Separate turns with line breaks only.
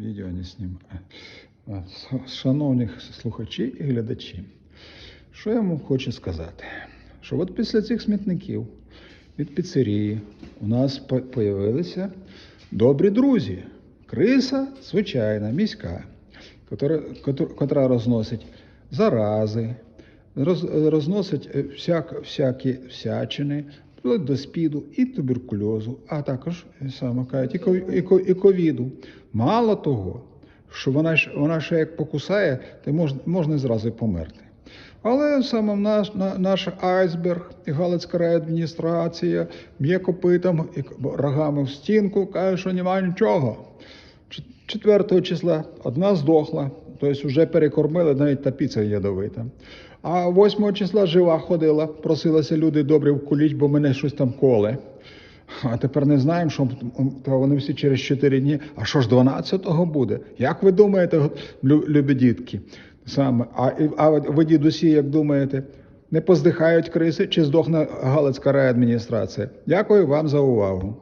Відео не знімаю. Шановні слухачі і глядачі, що я вам хочу сказати? Що от після цих смітників від піцерії у нас появилися добрі друзі. Криса, звичайна, міська, котра, розносить зарази, роз, розносить е, всяк, всякі всячини, до спіду і туберкульозу, а також е, саме кажуть, і ковіду. Мало того, що вона, вона ще як покусає, то можна, можна зразу померти. Але саме наш, на, наш айсберг і Галицька райадміністрація б'є копитом і рогами в стінку, каже, що немає нічого. Чет- 4 числа одна здохла, тобто вже перекормили, навіть та піца ядовита. А 8 числа жива ходила, просилася люди добре вкуліть, бо мене щось там коле. А тепер не знаємо, що то вони всі через 4 дні. А що ж 12-го буде? Як ви думаєте, любі дітки? Саме, а, а ви дідусі, як думаєте, не поздихають криси чи здохне Галицька райадміністрація? Дякую вам за увагу.